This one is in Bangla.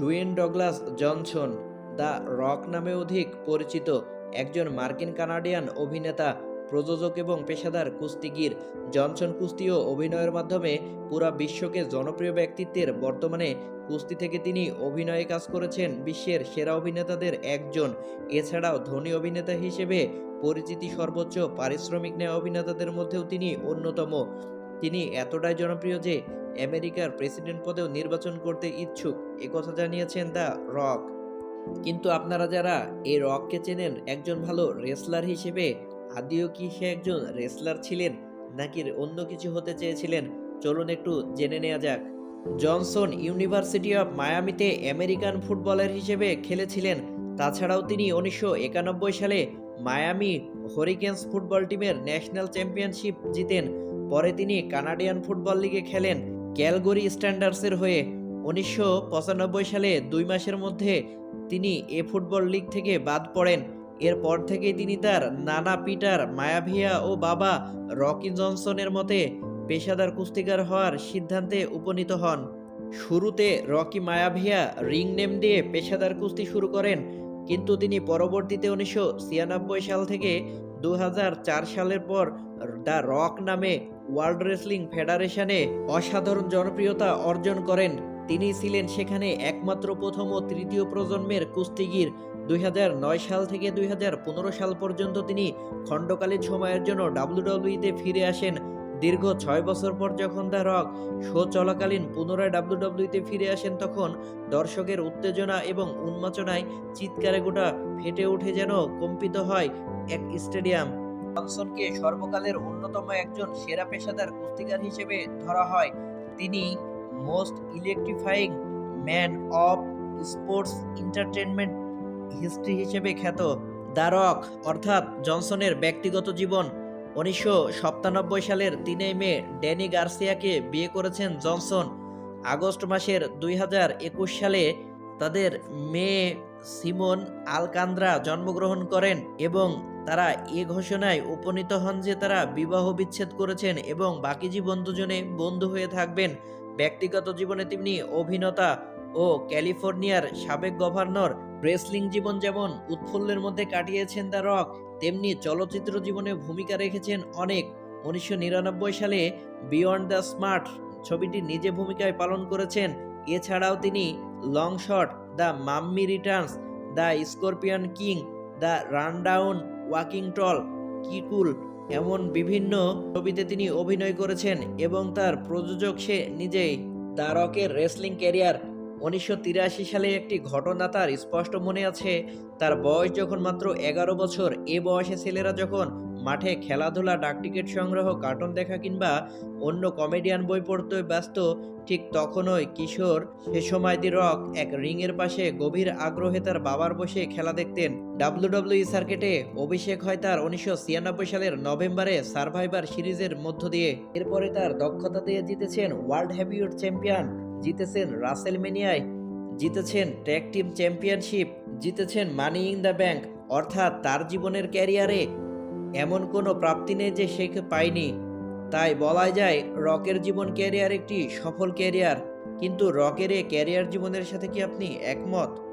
Dwayne Douglas Johnson, the Rock নামে অধিক পরিচিত একজন মার্কিন কানাডিয়ান অভিনেতা, প্রযোজক এবং পেশাদার কুস্তিগির। জনসন কুস্তি ও অভিনয়ের মাধ্যমে পুরা বিশ্বকে জনপ্রিয় ব্যক্তিত্বের বর্তমানে কুস্তি থেকে তিনি অভিনয়ে কাজ করেছেন বিশ্বের সেরা অভিনেতাদের একজন। এছাড়াও ধনী অভিনেতা হিসেবে পরিচিতি সর্বোচ্চ, পারিশ্রমিক নেওয়া অভিনেতাদের মধ্যেও তিনি অন্যতম। তিনি এতটাই জনপ্রিয় যে আমেরিকার প্রেসিডেন্ট পদেও নির্বাচন করতে ইচ্ছুক একথা জানিয়েছেন দ্য রক। কিন্তু আপনারা যারা এই রককে চেনেন, একজন ভালো রেসলার হিসেবে, আদিও কি সে একজন রেসলার ছিলেন, নাকি অন্য কিছু হতে চেয়েছিলেন? চলুন একটু জেনে নেওয়া যাক। জনসন ইউনিভার্সিটি অফ মায়ামিতে আমেরিকান ফুটবলার হিসেবে খেলেছিলেন। তাছাড়াও তিনি উনিশশো একানব্বই সালে মায়ামি হরিকেন্স ফুটবল টিমের ন্যাশনাল চ্যাম্পিয়নশিপ জিতেন। পরে তিনি কানাডিয়ান ফুটবল লিগে খেলেন। ক্যালগরি স্ট্যান্ডার্সের হয়ে উনিশশো পঁচানব্বই সালে দুই মাসের মধ্যে তিনি এ ফুটবল লিগ থেকে বাদ পড়েন। এরপর থেকেই তিনি তার নানা পিটার, মায়াভিয়া ও বাবা রকি জনসনের মতে পেশাদার কুস্তিকার হওয়ার সিদ্ধান্তে উপনীত হন। শুরুতে রকি মায়াভিয়া রিং নেম দিয়ে পেশাদার কুস্তি শুরু করেন, কিন্তু তিনি পরবর্তীতে উনিশশো ছিয়ানব্বই সাল থেকে দু হাজার চার সালের পর দ্য রক নামে ওয়ার্ল্ড রেসলিং ফেডারেশনে অসাধারণ জনপ্রিয়তা অর্জন করেন। তিনি ছিলেন সেখানে একমাত্র প্রথম ও তৃতীয় প্রজন্মের কুস্তিগির। দুই হাজার নয় সাল থেকে দুই হাজার পনেরো সাল পর্যন্ত তিনি খণ্ডকালীন সময়ের জন্য ডাব্লিউডব্লিউতে ফিরে আসেন। দীর্ঘ ছয় বছর পর যখন দ্য রক শো চলাকালীন পুনরায় ডাব্লিউডব্লিউতে ফিরে আসেন, তখন দর্শকের উত্তেজনা এবং উন্মোচনায় চিৎকারে গোটা ফেটে উঠে যেন কম্পিত হয় এক স্টেডিয়াম। জনসনকে সর্বকালের অন্যতম একজন সেরা পেশাদার কুস্তিকার হিসেবে ধরা হয়। তিনি most electrifying man of sports entertainment history হিসেবে খ্যাত। দ্য রক অর্থাৎ জনসনের ব্যক্তিগত জীবন। উনিশশো সাতানব্বই সালের তিনই মে ড্যানি গার্সিয়াকে বিয়ে করেছেন জনসন। আগস্ট মাসের দুই হাজার একুশ সালে তাদের মেয়ে সিমন আলকান্দ্রা জন্মগ্রহণ করেন এবং তারা এ ঘোষণায় উপনীত হন যে তারা বিবাহ বিচ্ছেদ করেছেন এবং বাকি জীবন দুজনে বন্ধু হয়ে থাকবেন। ব্যক্তিগত জীবনে তিনি অভিনেতা ও ক্যালিফোর্নিয়ার সাবেক গভর্নর রেসলিং জীবন যেমন উৎফুল্লের মধ্যে কাটিয়েছেন দ্য রক, তেমনি চলচ্চিত্র জীবনে ভূমিকা রেখেছেন অনেক। উনিশশো নিরানব্বই সালে বিয়ন্ড দ্য স্মার্ট ছবিটি নিজে ভূমিকায় পালন করেছেন। এছাড়াও তিনি Long Shot The Mummy Returns, The Scorpion King, The Rundown Walking Tall কিকুল এমন বিভিন্ন ছবিতে তিনি অভিনয় করেছেন এবং তার প্রযোজক সে নিজেই। দ্য রকের রেসলিং ক্যারিয়ার, উনিশশো তিরাশি সালে একটি ঘটনা তার স্পষ্ট মনে আছে। তার বয়স যখন মাত্র এগারো বছর, এ বয়সে ছেলেরা যখন মাঠে খেলাধুলা ডাকটিকিট সংগ্রহ, কার্টুন দেখা কিংবা অন্য কমেডিয়ান বই পড়তে ব্যস্ত, ঠিক তখনই কিশোর সে সময় দি রক এক রিংয়ের পাশে গভীর আগ্রহে তার বাবার বসে খেলা দেখতেন। ডাব্লিউডব্লিউ সার্কিটে অভিষেক হয় তার উনিশশো ছিয়ানব্বই সালের নভেম্বরে সার্ভাইভার সিরিজের মধ্য দিয়ে। এরপরে তার দক্ষতা দিয়ে জিতেছেন ওয়ার্ল্ড হেভিওয়েট চ্যাম্পিয়ন, জিতেছেন রাসেলমেনিয়ায়, জিতেছেন ট্যাগ টিম চ্যাম্পিয়নশিপ, জিতেছেন মানি ইন দ্য ব্যাংক, অর্থাৎ তার জীবনের ক্যারিয়ারে এমন কোনো প্রাপ্তি নেই যে সে পায়নি। তাই বলা যায়, রকের জীবন ক্যারিয়ার একটি সফল ক্যারিয়ার। কিন্তু রকের এ ক্যারিয়ার জীবনের সাথে কি আপনি একমত?